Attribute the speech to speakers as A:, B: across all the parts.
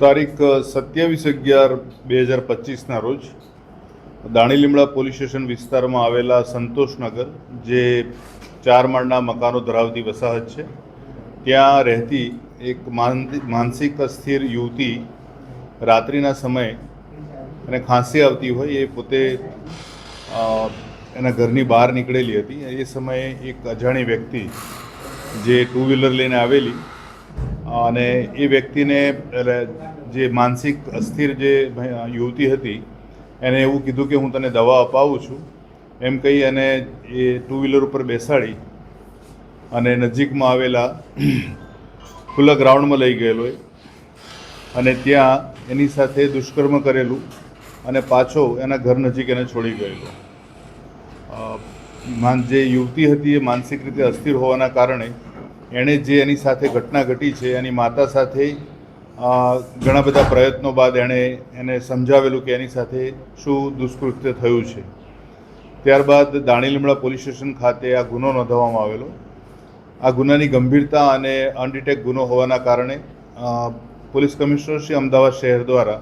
A: તારીખ સત્યાવીસ અગિયાર બે હજાર પચીસના રોજ દાણીલીમડા પોલીસ સ્ટેશન વિસ્તારમાં આવેલા સંતોષનગર જે ચાર માળના મકાનો ધરાવતી વસાહત છે ત્યાં રહેતી એક માન- માનસિક અસ્થિર યુવતી રાત્રિના સમયે અને ખાંસી આવતી હોય એ પોતે એના ઘરની બહાર નીકળેલી હતી. એ સમયે એક અજાણી વ્યક્તિ જે ટુ વ્હીલર લઈને આવેલી, અને એ વ્યક્તિને જે માનસિક અસ્થિર જે યુવતી હતી, એને એવું કીધું કે હું તને દવા અપાવું છું. એમ કહી અને એ ટુ વ્હીલર ઉપર બેસાડી અને નજીકમાં આવેલા ખુલ્લા ગ્રાઉન્ડમાં લઈ ગયેલો અને ત્યાં એની સાથે દુષ્કર્મ કરેલું. અને પાછો એના ઘર નજીક એને છોડી ગયેલો. જે યુવતી હતી એ માનસિક રીતે અસ્થિર હોવાના કારણે એણે જે એની સાથે ઘટના ઘટી છે, એની માતા સાથે ઘણા બધા પ્રયત્નો બાદ એણે એને સમજાવેલું કે એની સાથે શું દુષ્કૃત્ય થયું છે. ત્યારબાદ દાણીલીમડા પોલીસ સ્ટેશન ખાતે આ ગુનો નોંધવામાં આવેલો. આ ગુનાની ગંભીરતા અને અનડિટેક ગુનો હોવાના કારણે પોલીસ કમિશનર શ્રી અમદાવાદ શહેર દ્વારા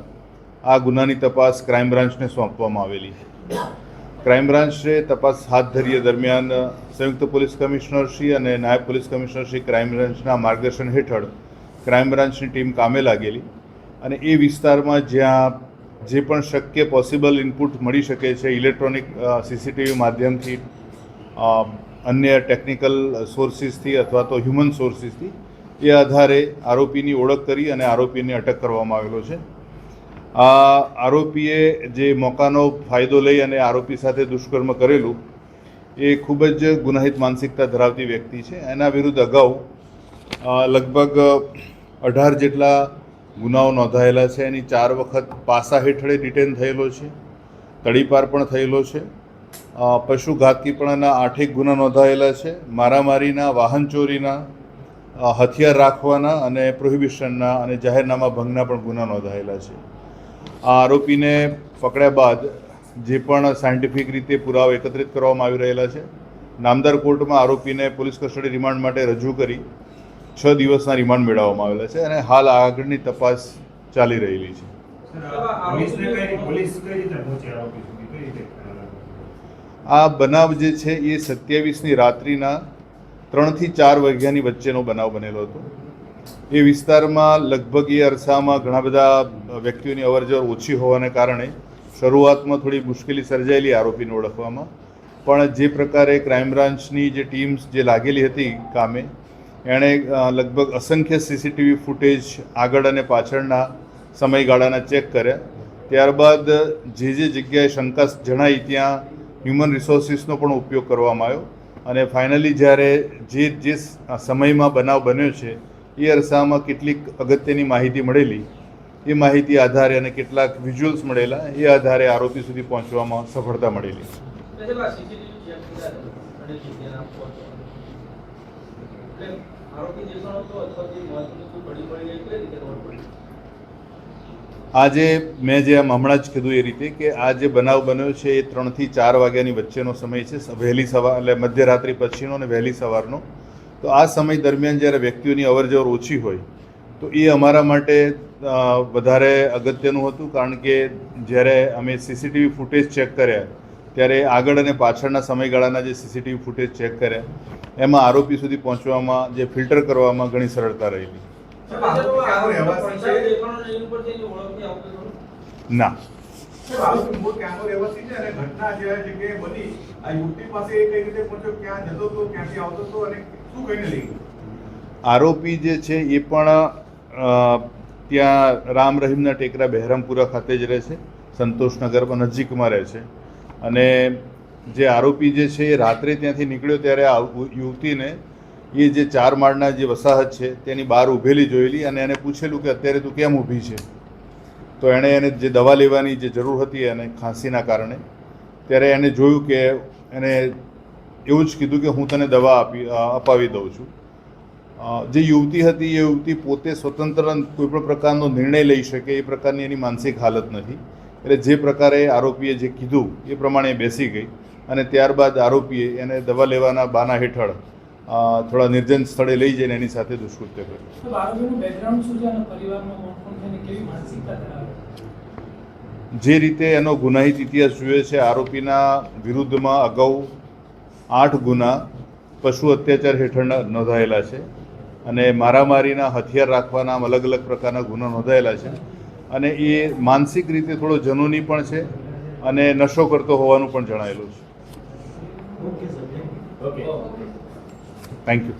A: આ ગુનાની તપાસ ક્રાઇમ બ્રાન્ચને સોંપવામાં આવેલી છે. ક્રાઇમ બ્રાન્ચે તપાસ હાથ ધરી દરમિયાન સંયુક્ત પોલીસ કમિશનર શ્રી અને નાયબ પોલીસ કમિશનર શ્રી ક્રાઇમ બ્રાન્ચના માર્ગદર્શન હેઠળ ક્રાઇમ બ્રાન્ચની ટીમ કામે લાગેલી અને એ વિસ્તારમાં જ્યાં જે પણ શક્ય પોસિબલ ઇનપુટ મળી શકે છે ઇલેક્ટ્રોનિક સીસીટીવી માધ્યમથી અન્ય ટેકનિકલ સોર્સિસથી અથવા તો હ્યુમન સોર્સિસથી એ આધારે આરોપીની ઓળખ કરી અને આરોપીને અટક કરવામાં આવેલો છે. આ આરોપીએ જે મોકાનો ફાયદો લઈ અને આરોપી સાથે દુષ્કર્મ કરેલું, એ ખૂબ જ ગુનાહિત માનસિકતા ધરાવતી વ્યક્તિ છે. એના વિરુદ્ધ અગાઉ લગભગ અઢાર જેટલા ગુનાઓ નોંધાયેલા છે. એની ચાર વખત પાસા હેઠળે ડિટેન થયેલો છે, તડીપાર પણ થયેલો છે. પશુ ઘાતકીપણાના આઠેક ગુના નોંધાયેલા છે. મારામારીના, વાહન ચોરીના હથિયાર રાખવાના અને પ્રોહિબિશનના અને જાહેરનામા ભંગના પણ ગુના નોંધાયેલા છે. આ આરોપીને પકડ્યા બાદ જે પણ સાયન્ટિફિક રીતે પુરાવા એકત્રિત કરવામાં આવી રહેલા છે નામદાર કોર્ટમાં આરોપીને પોલીસ કસ્ટડી રિમાન્ડ માટે રજૂ કરી છ દિવસના રિમાન્ડ મેળવવામાં આવેલા છે અને હાલ આગળની તપાસ ચાલી રહેલી છે. આ બનાવ જે છે એ સત્યાવીસની રાત્રિના ત્રણથી ચાર વાગ્યાની વચ્ચેનો બનાવ બનેલો હતો. એ વિસ્તારમાં લગભગ એ અરસામાં ઘણા બધા વ્યક્તિઓની અવરજવર ઓછી હોવાને કારણે શરૂઆતમાં થોડી મુશ્કેલી સર્જાયેલી આરોપીને ઓળખવામાં. પણ જે પ્રકારે ક્રાઇમ બ્રાન્ચની જે ટીમ્સ જે લાગેલી હતી કામે, એણે લગભગ અસંખ્ય સીસીટીવી ફૂટેજ આગળ અને પાછળના સમયગાળાના ચેક કર્યા. ત્યારબાદ જે જે જગ્યાએ શંકા જણાઈ ત્યાં હ્યુમન રિસોર્સિસનો પણ ઉપયોગ કરવામાં આવ્યો. અને ફાઇનલી જ્યારે જે જે સમયમાં બનાવ બન્યો છે એ અરસામાં કેટલીક અગત્યની માહિતી મળેલી. એ માહિતી આધારે અને કેટલાક વિઝ્યુઅલ્સ મળેલા. એ આધારે આરોપી સુધી પહોંચવામાં સફળતા મળેલી. આજે મેં જે હમણાં જ કીધું એ રીતે કે આ જે બનાવ બન્યો છે એ ત્રણથી ચાર વાગ્યાની વચ્ચેનો સમય છે. વહેલી સવાર, એટલે મધ્યરાત્રિ પછીનો અને વહેલી સવારનો. તો આ સમય દરમિયાન જ્યારે વ્યક્તિઓની અવરજવર ઓછી હોય, તો એ અમારા માટે વધારે અગત્યનું હતું. કારણ કે જ્યારે અમે સીસીટીવી ફૂટેજ ચેક કર્યા, ત્યારે આગળ અને પાછળના સમયગાળાના જે સીસીટીવી ફૂટેજ ચેક કર્યા, એમાં આરોપી સુધી પહોંચવામાં, જે ફિલ્ટર કરવામાં ઘણી સરળતા રહેલી.
B: ને.
C: પાસે
A: આરોપી જે છે એ પણ ત્યાં રામ રહીમના ટેકરા બહેરામપુરા ખાતે જ રહે છે સંતોષનગરમાં નજીકમાં રહે છે. અને જે આરોપી જે છે એ રાત્રે ત્યાંથી નીકળ્યો ત્યારે આ યુવતીને એ જે ચાર માળના જે વસાહત છે તેની બહાર ઊભેલી જોયેલી અને એને પૂછેલું કે અત્યારે તું કેમ ઊભી છે? તો એણે એને જે દવા લેવાની જે જરૂર હતી એને ખાંસીના કારણે, ત્યારે એને જોયું કે એને એવું જ કીધું કે હું તને દવા આપી અપાવી દઉં છું. જે યુવતી હતી એ યુવતી પોતે સ્વતંત્ર કોઈ પણ પ્રકારનો નિર્ણય લઈ શકે એ પ્રકારની એની માનસિક હાલત નથી. એટલે જે પ્રકારે આરોપીએ જે કીધું એ પ્રમાણે બેસી ગઈ અને ત્યારબાદ આરોપીએ એને દવા લેવાના બાના હેઠળ થોડા નિર્જન સ્થળે લઈ જઈને એની સાથે દુષ્કૃત્ય કર્યું. જે રીતે એનો ગુનાહિત ઇતિહાસ જોઈએ છે આરોપીના વિરુદ્ધમાં અગાઉ આઠ ગુના પશુ અત્યાચાર હેઠળ નોંધાયેલા છે. અને મારામારીના હથિયાર રાખવાના અલગ અલગ પ્રકારના ગુના નોંધાયેલા છે. અને એ માનસિક રીતે થોડો જનૂની પણ છે અને નશો કરતો હોવાનું પણ જણાયેલું છે. Thank you